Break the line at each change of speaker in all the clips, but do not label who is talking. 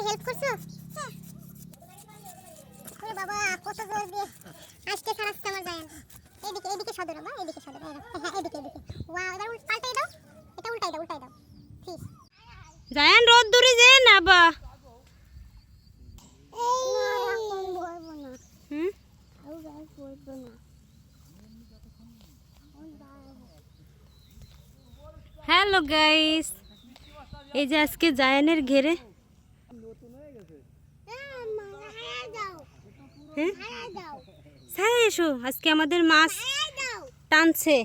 আমাকে হেল্প করছ? ওরে বাবা কত জোর দিয়ে। আজকে সারাচ্ছে আমার জায়ান এদিকে এদিকে সদর বাবা এদিকে সদর দেখো। হ্যাঁ এদিকে এদিকে ওয়াও এবার পাল্টাই দাও। এটা উল্টাই দাও উল্টাই দাও। ঠিক
জায়ান রোদ দূরে যে না বা। হ্যালো গাইস এই যে আজকে জায়ানের ঘেরে
হারা যাও
হ্যাঁ?
হারা
এসো আজকে আমাদের মাছ টানছে।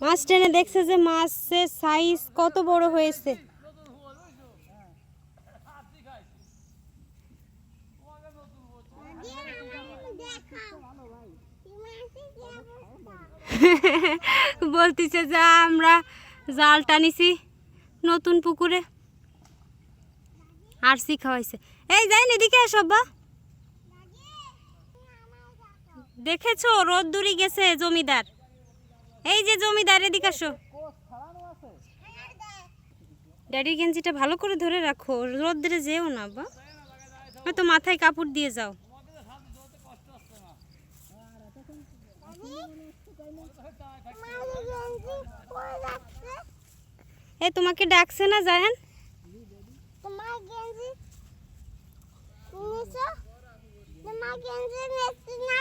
মাছ টেনে দেখছে যে মাছের সাইজ কত বড় হয়েছে। বলতেছে যে আমরা জাল টানিছি নতুন পুকুরে। আর সি খাওয়াইছে। এই যাই এদিকে আসো বা দেখেছ রোদ দূরি গেছে জমিদার। এই যে জমিদার, এদিকে আসো। ড্যাডির গেঞ্জিটা ভালো করে ধরে রাখো রোদ্রে যেও না, বা। হয়তো মাথায় কাপড় দিয়ে যাও। এ, তোমাকে ডাকছে না জায়ান
তোমার গেঞ্জি নিছো তোমার গেঞ্জি নেছি না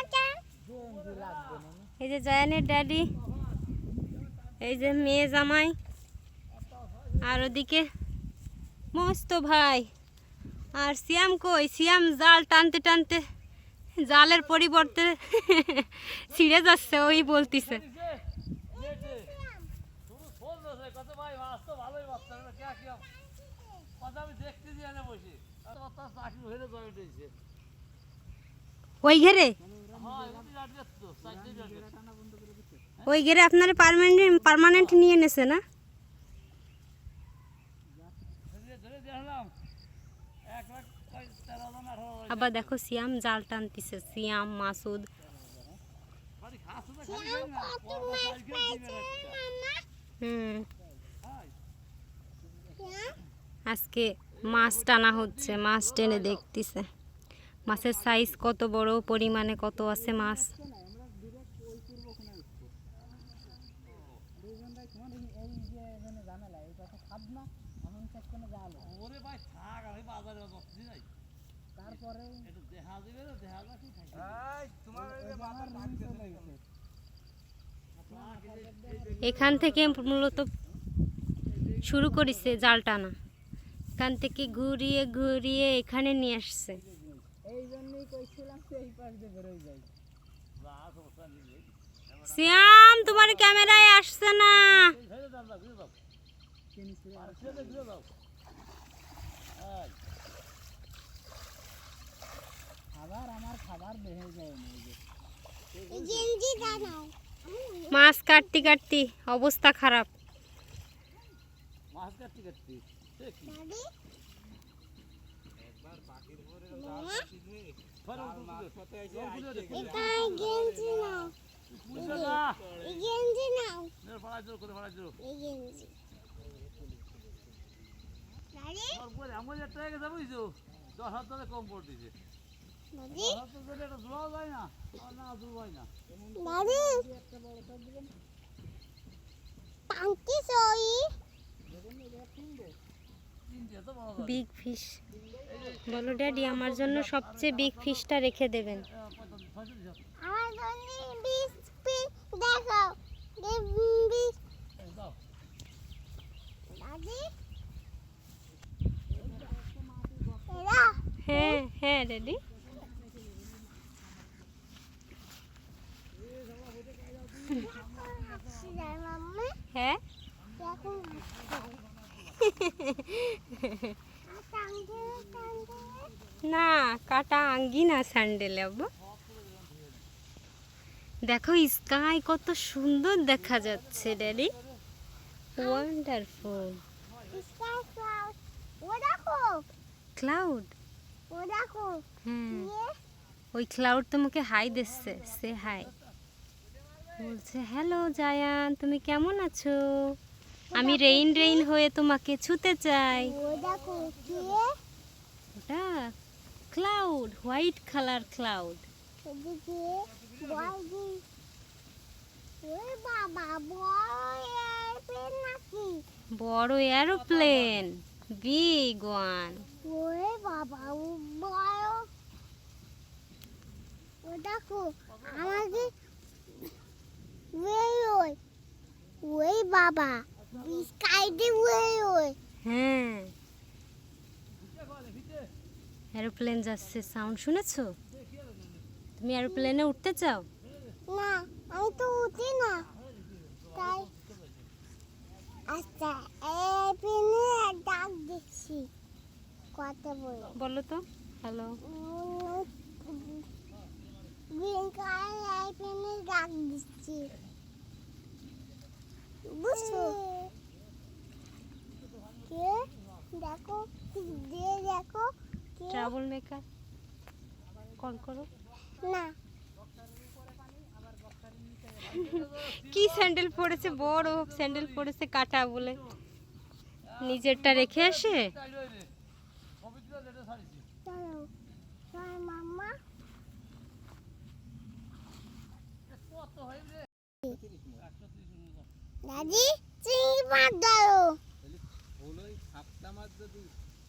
এই যে জয়ানের ড্যাডি, এই যে মেয়ে জামাই, আর ওদিকে মস্ত ভাই। আর সিয়াম কই? সিয়াম জাল টানতে টানতে জালের পরিবর্তে ছিঁড়ে যাচ্ছে, ওই বলতিছে। ওই ঘেরে? ওই ঘেরে আপনারা পার্মানেন্ট পার্মানেন্ট নিয়ে নেছে না? আবার দেখো সিয়াম জাল টানতিছে, সিয়াম, মাসুদ। হুম। আজকে মাছ টানা হচ্ছে, মাছ টেনে দেখতেছে। মাছের সাইজ কত বড়, পরিমাণে কত আছে মাছ? এখান থেকে মূলত শুরু করেছে জাল টানা। এখান থেকে ঘুরিয়ে ঘুরিয়ে এখানে নিয়ে আসছে। শ্যাম তোমার ক্যামেরায় আসছে না।
গেঞ্জি দাও
মাছ কাটতে কাটতে অবস্থা খারাপ।
দাদি? এখানে গেঞ্জি নাও এই গেঞ্জি নাও এই গেঞ্জি দাদি দাদি দাদি টাঙ্কি সই
বিগ ফিশ বলো ড্যাডি আমার জন্য সবচেয়ে বিগ ফিশটা রেখে দেবেন। হ্যাঁ হ্যাঁ ড্যাডি
আসছি যাই মাম্মা
হ্যাঁ
এখন টাঙ্কি টাঙ্কি
না কাটা আঙ্গি না স্যান্ডেলে আব্বা দেখো স্কাই কত সুন্দর দেখা যাচ্ছে ড্যাডি ওয়ান্ডারফুল
ক্লাউড
হ্যাঁ ওই ক্লাউড তোমাকে হাই দিচ্ছে সে হাই বলছে হ্যালো জায়ান তুমি কেমন আছো? আমি রেইন রেইন হয়ে তোমাকে ছুতে চাই। ওটা?
এদিকে বাবা বয় নাকি
বড় এরোপ্লেন বিগ ওয়ান
ওরে বাবা ও বড় ও দেখো আমাকে ওই ওই ওই বাবা স্কাইতে ওই ওই
হ্যাঁ। এরোপ্লেন যাচ্ছে সাউন্ড শুনেছো? তুমি এরোপ্লেনে উঠতে চাও?
না আমি তো উঠি না। তাই আচ্ছা এয়ারপ্লেনে ডাক দিচ্ছি। কথা বলো।
বলো তো হ্যালো
গ্রিন কালার এয়ারপ্লেনে ডাক দিচ্ছি। বুঝছ? কে? দেখো দিয়ে দেখো। কে?
ট্রাভেল মেকার কল করো।
না।
কি স্যান্ডেল পরেছে? বড় স্যান্ডেল পরেছে কাটা বলে। নিজেরটা রেখে আসে?
দাদি চিংড়ি মাছ ধরো।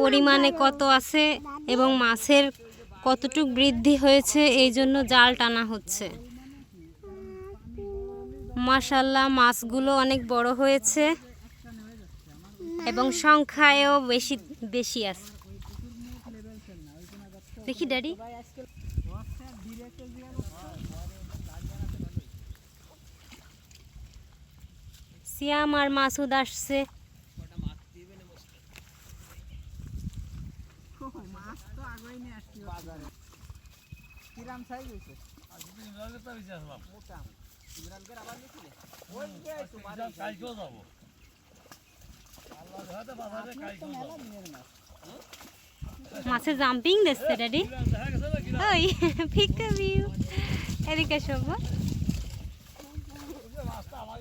পরিমাণে কত আছে এবং মাছের কতটুক বৃদ্ধি হয়েছে, এই জন্য জাল টানা হচ্ছে। মাশাল্লাহ মাছগুলো অনেক বড় হয়েছে এবং সংখ্যায়ও বেশি বেশি আছে। দেখি, ড্যাডি। সিয়াম আর মাসুদ আসছে। মাছে জাম্পিং দিচ্ছে ড্যাডি ওই ভিউ এদিকে শোভ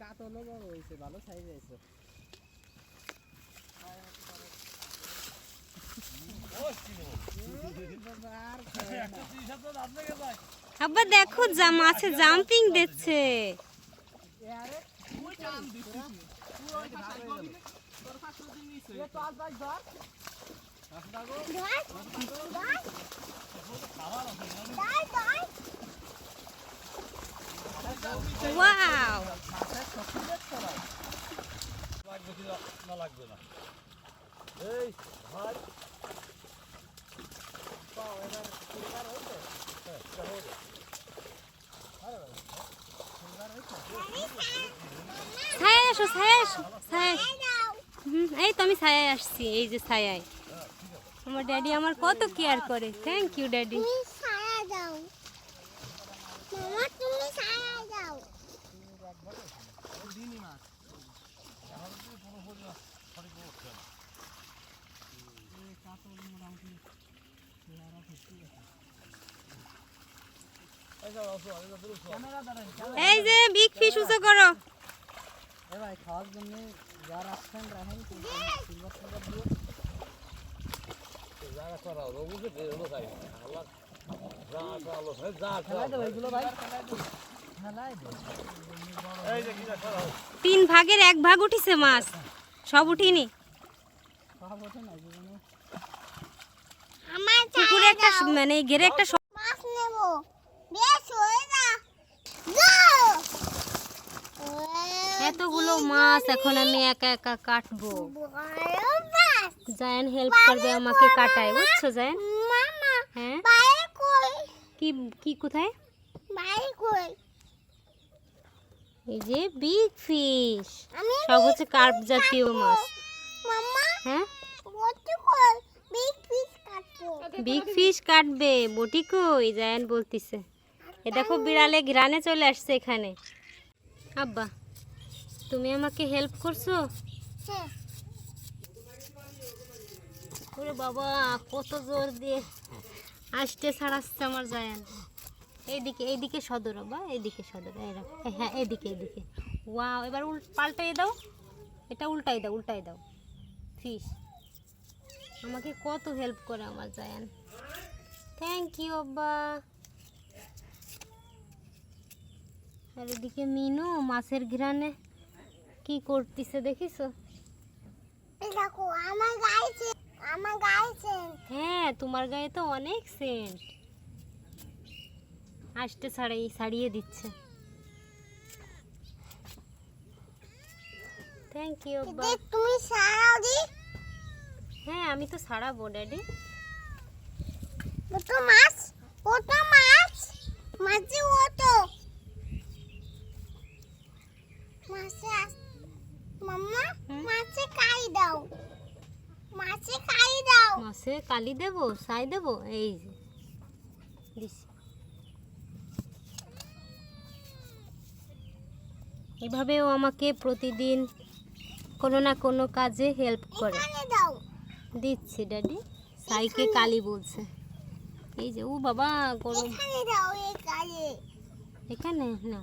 কাতলও বড় হইছে ভালো সাইজ না।
আব্বা দেখো যা মাছে জাম্পিং দিচ্ছে
ধর ধর
ওয়াও আসো ছায়া আসো।
দাও
এই তো আমি ছায়ায় আসছি, এই যে ছায়ায় আমার ড্যাডি আমার কত কেয়ার করে। থ্যাংক ইউ ড্যাডি
তুমি ছায়া দাও মামা তুমি ছায়া দাও
এই যে বিগ ফিশ উঁচু করো।
এ ভাই খাওয়ার জন্য যারা আসছেন রাখেন সিলভার সিলভার দিয়ে। খেলাই দেবো এগুলো ভাই। ফেলাই দে
তিন ভাগের এক ভাগ উঠিছে মাছ। সব উঠিনি।
সব ওঠে না জীবনে।
পুকুরে একটা মানে ঘেরে একটা
মাছ নেব। বেশ হয়ে যা।
এতগুলো মাছ এখন আমি একা একা কাটবো। জায়ান হেল্প করবে আমাকে কাটায় বুঝছ জায়ান? হ্যাঁ? কি কি কোথায়? এই যে বিগ ফিশ সব হচ্ছে কার্প জাতীয় মাছ। হ্যাঁ?
বিগ
ফিশ কাটবে। বটি কই? জায়ান বলতিছে। এ দেখো বিড়ালে ঘ্রানে চলে আসছে এখানে। আব্বা তুমি আমাকে হেল্প করছ?
হ্যাঁ।
ওরে বাবা কত জোর দিয়ে আসতে ছাড়াচ্ছে আমার জায়ান। এইদিকে এইদিকে সদর বা এইদিকে সদর হ্যাঁ এদিকে এদিকে ওয়াও এবার উল পাল্টাই দাও। এটা উল্টাই দাও উল্টাই দাও। ফিশ। আমাকে কত হেল্প করে আমার জায়ান। থ্যাংক ইউ আব্বা। আর এদিকে মিনু মাছের ঘিরানে কি করতেছে দেখিছো
এই দেখো আমার গাইছে আমার গাইছে
হ্যাঁ তোমার গায়ে তো অনেক সেন্ট আসতে ছাড়াই ছাড়িয়ে দিচ্ছে। থ্যাংক ইউ
তুমি সারাও দি।
হ্যাঁ আমি তো সারাবো ড্যাডি
কত মাছ কত মাছ মাছে কত মাছে মাম্মা মাছে খাই দাও। মাছে খাই দাও।
মাছে কালি দেবো ছাই দেবো? এই যে। দিছি। এভাবেও আমাকে প্রতিদিন কোনো না কোনো কাজে হেল্প করে। দিচ্ছি ড্যাডি সাইকে কালি বলছে। এই যে ও বাবা গরম। এখানে? না।